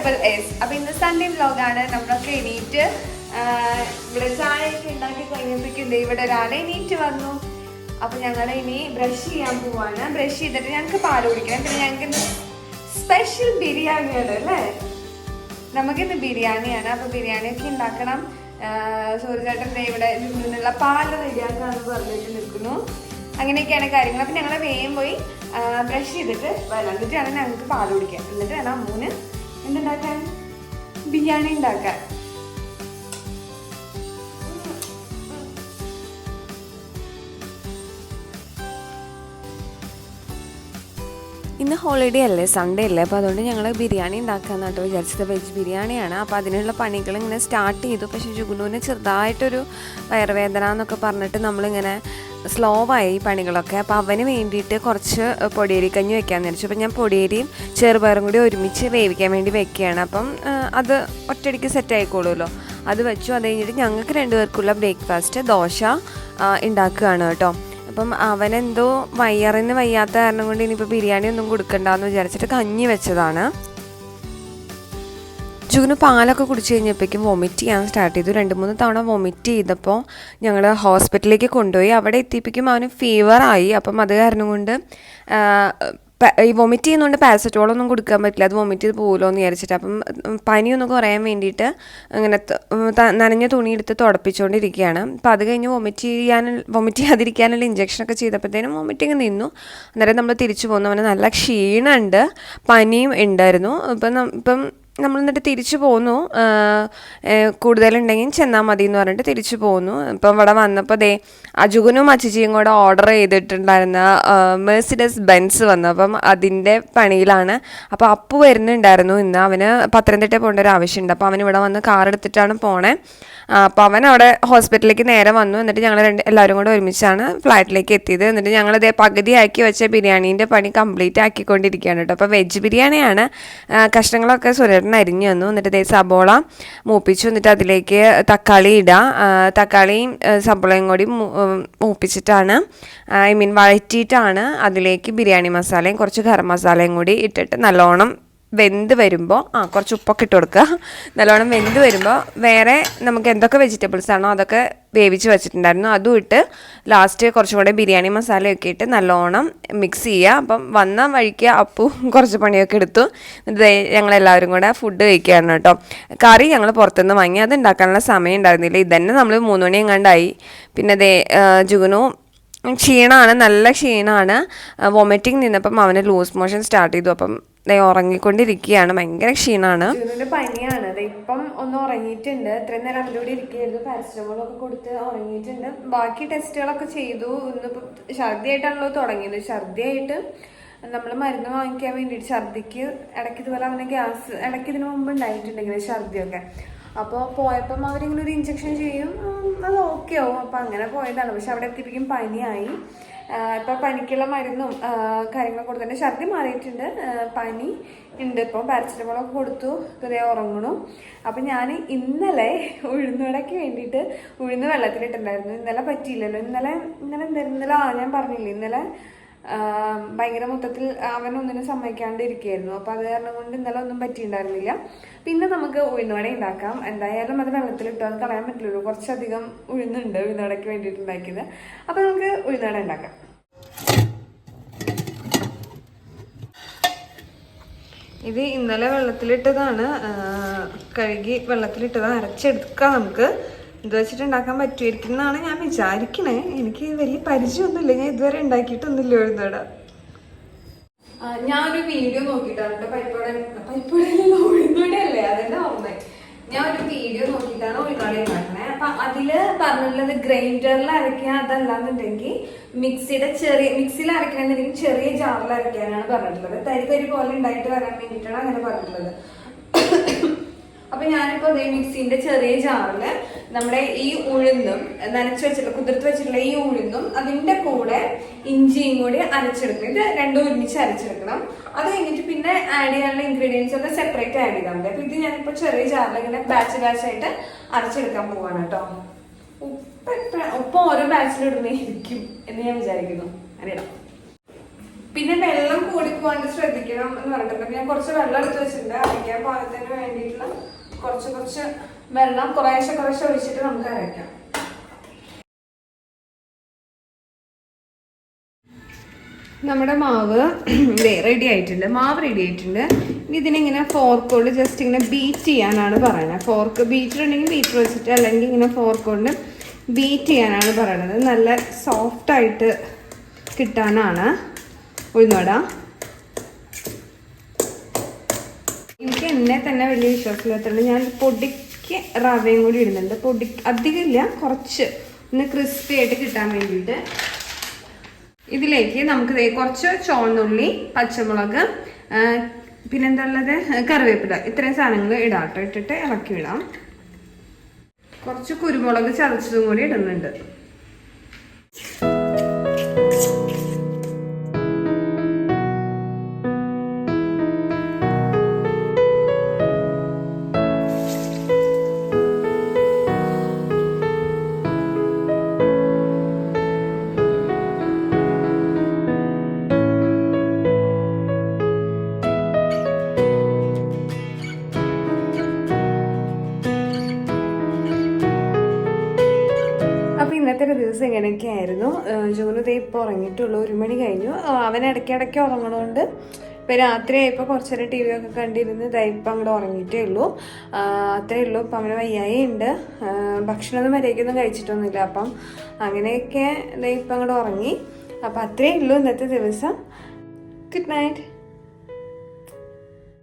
Double S അപ്പൊ ഇന്ന് Sunday വ്ലോഗാണ് നമ്മളൊക്കെ എണീറ്റ് ഇവിടെ ചായയൊക്കെ ഉണ്ടാക്കി കഴിഞ്ഞപ്പോഴേക്കുണ്ട് ഇവിടെ ഒരാളെ എണീറ്റ് വന്നു. അപ്പൊ ഞങ്ങൾ ഇനി ബ്രഷ് ചെയ്യാൻ പോവാണ്. ബ്രഷ് ചെയ്തിട്ട് ഞങ്ങൾക്ക് പാൽ കുടിക്കണം. പിന്നെ ഞങ്ങൾക്ക് ഇന്ന് സ്പെഷ്യൽ ബിരിയാണിയാണ് അല്ലേ? നമുക്കിന്ന് ബിരിയാണിയാണ്. അപ്പൊ ബിരിയാണിയൊക്കെ ഉണ്ടാക്കണം. സൂര്യചേട്ടന്റെ ഇവിടെ നിന്നുള്ള പാൽ റെഡിയാക്കാന്ന് പറഞ്ഞിട്ട് നിൽക്കുന്നു. അങ്ങനെയൊക്കെയാണ് കാര്യങ്ങൾ. അപ്പം ഞങ്ങൾ വേഗം പോയി ബ്രഷ് ചെയ്തിട്ട് വരാം. എന്നിട്ടാണ് ഞങ്ങൾക്ക് പാൽ കുടിക്കാൻ. എന്നിട്ട് വേണം അമ്മൂന് എന്തുണ്ടാക്കാൻ? ബിരിയാണി ഉണ്ടാക്കാൻ. ഇന്ന് ഹോളിഡേ അല്ലേ? സൺഡേ അല്ലേ? അപ്പോൾ അതുകൊണ്ട് ഞങ്ങൾ ബിരിയാണി ഉണ്ടാക്കാമെന്നാട്ടോ വിചാരിച്ചത് വെജ് ബിരിയാണിയാണ്. അപ്പോൾ അതിനുള്ള പണികൾ ഇങ്ങനെ സ്റ്റാർട്ട് ചെയ്തു. പക്ഷേ ജുഗുനുവിന് ചെറുതായിട്ടൊരു വയറുവേദന എന്നൊക്കെ പറഞ്ഞിട്ട് നമ്മളിങ്ങനെ സ്ലോ ആയി പണികളൊക്കെ. അപ്പോൾ അവന് വേണ്ടിയിട്ട് കുറച്ച് പൊടിയേരി കഞ്ഞി വെക്കാമെന്ന് വിചാരിച്ചു. അപ്പോൾ ഞാൻ പൊടിയേരിയും ചെറുപയറും കൂടി ഒരുമിച്ച് വേവിക്കാൻ വേണ്ടി വെക്കുകയാണ്. അപ്പം അത് ഒറ്റയടിക്ക് സെറ്റ് ആയിക്കോളുമല്ലോ. അത് വെച്ചു. അത് കഴിഞ്ഞിട്ട് ഞങ്ങൾക്ക് രണ്ടുപേർക്കുള്ള ബ്രേക്ക്ഫാസ്റ്റ് ദോശ ഉണ്ടാക്കുകയാണ് കേട്ടോ. അപ്പം അവനെന്തോ വയ്യറിന് വയ്യാത്ത കാരണം കൊണ്ട് ഇനിയിപ്പോൾ ബിരിയാണി ഒന്നും കൊടുക്കണ്ടെന്ന് വിചാരിച്ചിട്ട് കഞ്ഞി വെച്ചതാണ്. ജുഗിന് പാലൊക്കെ കുടിച്ച് കഴിഞ്ഞപ്പോഴേക്കും വൊമിറ്റ് ചെയ്യാൻ സ്റ്റാർട്ട് ചെയ്തു. രണ്ട് മൂന്ന് തവണ വൊമിറ്റ് ചെയ്തപ്പോൾ ഞങ്ങൾ ഹോസ്പിറ്റലിലേക്ക് കൊണ്ടുപോയി. അവിടെ എത്തിയപ്പോഴേക്കും അവന് ഫീവറായി അപ്പം അത് കാരണം കൊണ്ട് ഈ വൊമിറ്റ് ചെയ്യുന്നതുകൊണ്ട് പാരസെറ്റമോളൊന്നും കൊടുക്കാൻ പറ്റില്ല. അത് വൊമിറ്റ് ചെയ്ത് പോകുമല്ലോ എന്ന് വിചാരിച്ചിട്ട്. അപ്പം പനിയൊന്നും കുറയാൻ വേണ്ടിയിട്ട് അങ്ങനെ നനഞ്ഞ തുണിയെടുത്ത് തുടപ്പിച്ചുകൊണ്ടിരിക്കുകയാണ് അപ്പം അത് കഴിഞ്ഞ് വൊമിറ്റ് ചെയ്യാൻ വൊമിറ്റ് ചെയ്യാതിരിക്കാനുള്ള ഇഞ്ചക്ഷനൊക്കെ ചെയ്തപ്പോഴത്തേനും വൊമിറ്റിങ് നിന്നു. അന്നേരം നമ്മൾ തിരിച്ചു പോകുന്നു അവന് നല്ല ക്ഷീണമുണ്ട് പനിയും ഉണ്ടായിരുന്നു ഇപ്പം ഇപ്പം നമ്മൾ എന്നിട്ട് തിരിച്ചു പോന്നു. കൂടുതലുണ്ടെങ്കിൽ ചെന്നാൽ മതി എന്ന് പറഞ്ഞിട്ട് തിരിച്ചു പോന്നു. ഇപ്പം ഇവിടെ വന്നപ്പോൾ ദേ അജുഗനും അച്ചുജിയും കൂടെ ഓർഡർ ചെയ്തിട്ടുണ്ടായിരുന്ന മേഴ്സിഡസ് ബെൻസ് വന്നു. അപ്പം അതിന്റെ പണിയിലാണ്. അപ്പോൾ അപ്പു വരുന്നുണ്ടായിരുന്നു. ഇന്ന് അവന് പത്തനംതിട്ട പോകേണ്ട ഒരു ആവശ്യമുണ്ട്. അപ്പോൾ അവൻ ഇവിടെ വന്ന് കാർ എടുത്തിട്ടാണ് പോണേ. അപ്പോൾ അവൻ അവിടെ ഹോസ്പിറ്റലിലേക്ക് നേരെ വന്നു. എന്നിട്ട് ഞങ്ങൾ രണ്ട് എല്ലാവരും കൂടെ ഒരുമിച്ചാണ് ഫ്ലാറ്റിലേക്ക് എത്തിയത്. എന്നിട്ട് ഞങ്ങൾ ഇതേ പകുതി ആക്കി വെച്ച ബിരിയാണീന്റെ പണി കംപ്ലീറ്റ് ആക്കിക്കൊണ്ടിരിക്കുകയാണ് കേട്ടോ. അപ്പോൾ വെജ് ബിരിയാണിയാണ് കഷ്ണങ്ങളൊക്കെ കഷ്ണങ്ങളൊക്കെ സുരേട്ടൻ അരിഞ്ഞു തന്നു. എന്നിട്ട് ഇതേ സബോള മൂപ്പിച്ചു. എന്നിട്ട് അതിലേക്ക് തക്കാളി ഇടുക തക്കാളിയും സബോളയും കൂടി മൂപ്പിച്ചിട്ടാണ്. ഐ മീൻ വഴറ്റിയിട്ടാണ് അതിലേക്ക് ബിരിയാണി മസാലയും കുറച്ച് ഗരം മസാലയും കൂടി ഇട്ടിട്ട് നല്ലോണം വെന്ത് വരുമ്പോൾ ആ കുറച്ച് ഉപ്പൊക്കെ ഇട്ട് കൊടുക്കുക. നല്ലോണം വെന്ത് വരുമ്പോൾ വേറെ നമുക്ക് എന്തൊക്കെ വെജിറ്റബിൾസ് ആണോ അതൊക്കെ വേവിച്ച് വെച്ചിട്ടുണ്ടായിരുന്നു. അതും ഇട്ട് ലാസ്റ്റ് കുറച്ചും കൂടെ ബിരിയാണി മസാലയൊക്കെ ഇട്ട് നല്ലോണം മിക്സ് ചെയ്യുക. അപ്പം വന്ന വഴിക്ക് അപ്പു കുറച്ച് പണിയൊക്കെ എടുത്തു. ഞങ്ങളെല്ലാവരും കൂടെ ഫുഡ് കഴിക്കുകയാണ് കേട്ടോ. കറി ഞങ്ങൾ പുറത്തുനിന്ന് വാങ്ങി. അത് ഉണ്ടാക്കാനുള്ള സമയം ഉണ്ടായിരുന്നില്ല. ഇതന്നെ നമ്മൾ മൂന്ന് മണി എങ്ങാണ്ടായി. പിന്നെ ദേ ജുഗുനു ക്ഷീണമാണ് നല്ല ക്ഷീണമാണ് വൊമിറ്റിംഗ് നിന്നപ്പം അവന് ലൂസ് മോഷൻ സ്റ്റാർട്ട് ചെയ്തു. അപ്പം ഉറങ്ങിക്കൊണ്ടിരിക്കുകയാണ്. ഭയങ്കര ക്ഷീണാണ്. പനിയാണ്. ഇപ്പം ഒന്ന് ഉറങ്ങിയിട്ടുണ്ട്. ഇത്രയും നേരം കൂടെ ഇരിക്കുകയായിരുന്നു. പാരസറ്റമോളൊക്കെ കൊടുത്ത് ഉറങ്ങിയിട്ടുണ്ട്. ബാക്കി ടെസ്റ്റുകളൊക്കെ ചെയ്തു. ഇന്നിപ്പോൾ ഛർദിയായിട്ടാണല്ലോ തുടങ്ങിയത്. ഛർദിയായിട്ട് നമ്മൾ മരുന്ന് വാങ്ങിക്കാൻ വേണ്ടിയിട്ട് ഛർദിക്ക് ഇടയ്ക്ക് ഇതുപോലെ അവന് ഗ്യാസ് ഇടയ്ക്ക് ഇതിനു മുമ്പ് ഉണ്ടായിട്ടുണ്ട് ഇങ്ങനെ ഛർദിയൊക്കെ. അപ്പോൾ പോയപ്പം അവരിങ്ങനെ ഒരു ഇഞ്ചക്ഷൻ ചെയ്യും. അത് ഓക്കെ ആവും. അപ്പം അങ്ങനെ പോയതാണ്. പക്ഷെ അവിടെ എത്തിപ്പിക്കും പനിയായി. ഇപ്പോൾ ഇപ്പൊ പനിക്കുള്ള മരുന്നും കാര്യങ്ങളും കൊടുത്തു കൊടുത്തിട്ട് ഛർദി മാറിയിട്ടുണ്ട്. പനി ഉണ്ട് ഇപ്പം. പാരസെറ്റമോളൊക്കെ കൊടുത്തു. ഇതേ ഉറങ്ങണു. അപ്പം ഞാൻ ഇന്നലെ ഉഴുന്നുവടയ്ക്ക് വേണ്ടിയിട്ട് ഉഴുന്ന് വെള്ളത്തിലിട്ടുണ്ടായിരുന്നു. ഇന്നലെ പറ്റിയില്ലല്ലോ. ഇന്നലെ ഇന്നലെ എന്തായിരുന്നു? ഇന്നലെ ആ ഞാൻ പറഞ്ഞില്ലേ. ഇന്നലെ ഭയങ്കര മൊത്തത്തിൽ അവൻ ഒന്നിനും സമ്മതിക്കാണ്ട് ഇരിക്കുകയായിരുന്നു അപ്പോൾ അത് കാരണം കൊണ്ട് ഇന്നലെ ഒന്നും പറ്റിയിട്ടുണ്ടായിരുന്നില്ല. പിന്നെ നമുക്ക് ഉഴുന്നുവട ഉണ്ടാക്കാം. എന്തായാലും അത് വെള്ളത്തിൽ അത് കളയാൻ പറ്റില്ലല്ലോ കുറച്ചധികം ഉഴുന്നുണ്ട് ഉഴുന്നുവടയ്ക്ക് വേണ്ടിയിട്ട് ഉണ്ടാക്കിയത്. അപ്പോൾ നമുക്ക് ഉഴുന്നുവട ഉണ്ടാക്കാം. ഇത് ഇന്നലെ വെള്ളത്തിലിട്ടതാണ്. കഴുകി വെള്ളത്തിലിട്ടത് അരച്ചെടുക്കാം നമുക്ക്. ഇത് വെച്ചിട്ട് ഉണ്ടാക്കാൻ പറ്റുമായിരിക്കും എന്നാണ് ഞാൻ വിചാരിക്കണേ. എനിക്ക് വലിയ പരിചയമൊന്നുമില്ല. ഞാൻ ഇതുവരെ ഉണ്ടാക്കിയിട്ടൊന്നുമില്ല എഴുന്നേട ഞാനൊരു വീഡിയോ നോക്കിയിട്ടാണ് പൈപ്പോടെ പൈപ്പോടെ ഉഴുന്നോടെയല്ലേ ഓർമ്മ. ഞാൻ ഒരു വീഡിയോ നോക്കിയിട്ടാണ് ഉഴുന്നോടെ ഉണ്ടാക്കണേ. അപ്പൊ അതിൽ പറഞ്ഞിട്ടുള്ളത് ഗ്രൈൻഡറിൽ അരയ്ക്കുക അതല്ലാന്നുണ്ടെങ്കിൽ മിക്സിയുടെ ചെറിയ മിക്സിയിൽ അരയ്ക്കണമെന്നുണ്ടെങ്കിൽ ചെറിയ ജാറിൽ അരയ്ക്കാനാണ് പറഞ്ഞിട്ടുള്ളത്. തരി തരി പോലെ ഉണ്ടായിട്ട് വരാൻ വേണ്ടിയിട്ടാണ് അങ്ങനെ പറഞ്ഞിട്ടുള്ളത്. അപ്പൊ ഞാനിപ്പോ മിക്സിന്റെ ചെറിയ ജാറിൽ നമ്മുടെ ഈ ഉഴുന്നും നനച്ചു വെച്ചിട്ടുള്ള കുതിർത്ത് വെച്ചിട്ടുള്ള ഈ ഉഴുന്നും അതിന്റെ കൂടെ ഇഞ്ചിയും കൂടി അരച്ചെടുക്കണം. ഇത് രണ്ടും ഒരുമിച്ച് അരച്ചെടുക്കണം. അത് കഴിഞ്ഞിട്ട് പിന്നെ ആഡ് ചെയ്യാനുള്ള ഇൻഗ്രീഡിയൻസ് ഒക്കെ സെപ്പറേറ്റ് ആഡ് ചെയ്താൽ മതി. അപ്പൊ ഇത് ഞാനിപ്പോ ചെറിയ ജാറിൽ ഇങ്ങനെ ബാച്ച് ബാച്ച് ആയിട്ട് അരച്ചെടുക്കാൻ പോവാണ് കേട്ടോ. ഉപ്പ് എത്ര- ഉപ്പ് ഓരോ ബാച്ചിലിടുന്നേ ഇരിക്കും എന്ന് ഞാൻ വിചാരിക്കുന്നു. അറിയണം പിന്നെ വെള്ളം കൂടി പോകാണ്ട് ശ്രദ്ധിക്കണം എന്ന് പറഞ്ഞിട്ടുണ്ട്. ഞാൻ കുറച്ച് വെള്ളം എടുത്ത് വെച്ചിട്ടുണ്ട്. അരയ്ക്കാൻ പാകത്തിന് വേണ്ടിയിട്ടുള്ള കുറച്ച് കുറച്ച് വെള്ളം കുറേശ്ശെ കുറേശ്ശെ ഒഴിച്ചിട്ട് നമുക്ക് അരയ്ക്കാം നമ്മുടെ മാവ് റെഡി ആയിട്ടുണ്ട്. മാവ് റെഡി ആയിട്ടുണ്ട്. ഇനി ഇതിനിങ്ങനെ ഫോർക്ക് കൊണ്ട് ജസ്റ്റ് ഇങ്ങനെ ബീറ്റ് ചെയ്യാനാണ് പറയുന്നത് ഫോർക്ക് ബീറ്റർ ഉണ്ടെങ്കിൽ ബീറ്റർ വെച്ചിട്ട് അല്ലെങ്കിൽ ഇങ്ങനെ ഫോർക്ക് കൊണ്ട് ബീറ്റ് ചെയ്യാനാണ് പറയണത്. നല്ല സോഫ്റ്റായിട്ട് കിട്ടാനാണ്. ഉഴുന്നോട എനിക്ക് എന്നെ തന്നെ വലിയ വിശ്വാസമില്ലാത്തതുകൊണ്ട് ഞാൻ പൊടിക്ക് റവയും കൂടി ഇടുന്നുണ്ട്. പൊടി അധികമില്ല കുറച്ച് ഒന്ന് ക്രിസ്പി ആയിട്ട് കിട്ടാൻ വേണ്ടിയിട്ട്. ഇതിലേക്ക് നമുക്ക് കുറച്ച് ചോന്നുള്ളി പച്ചമുളക് പിന്നെന്താ കറിവേപ്പില. ഇത്രയും സാധനങ്ങൾ ഇടാട്ടോ. ഇട്ടിട്ട് ഇളക്കി വിടാം. കുറച്ച് കുരുമുളക് ചതച്ചതും കൂടി ഇടുന്നുണ്ട്. അപ്പൊ ഇന്നത്തെ ഒരു ദിവസം ഇങ്ങനെയൊക്കെ ആയിരുന്നു ജോലി ദേ ഇപ്പോൾ ഉറങ്ങിയിട്ടുള്ളൂ. ഒരു മണി കഴിഞ്ഞു. അവൻ ഇടയ്ക്കിടയ്ക്ക് ഉറങ്ങണോണ്ട് ഇപ്പൊ രാത്രി ആയപ്പോൾ കുറച്ച് നേരം ടി വി ഒക്കെ കണ്ടിരുന്ന് ഇപ്പം അങ്ങോട്ട് ഉറങ്ങിയിട്ടേ ഉള്ളൂ. അത്രേ ഉള്ളൂ. ഇപ്പം അവന് വയ്യായി ഉണ്ട് ഭക്ഷണമൊന്നും മര്യാദയ്ക്കൊന്നും കഴിച്ചിട്ടൊന്നുമില്ല. അപ്പം അങ്ങനെയൊക്കെ ഇപ്പം അങ്ങോട്ട് ഉറങ്ങി. അപ്പം അത്രേ ഉള്ളൂ ഇന്നത്തെ ദിവസം. Good night.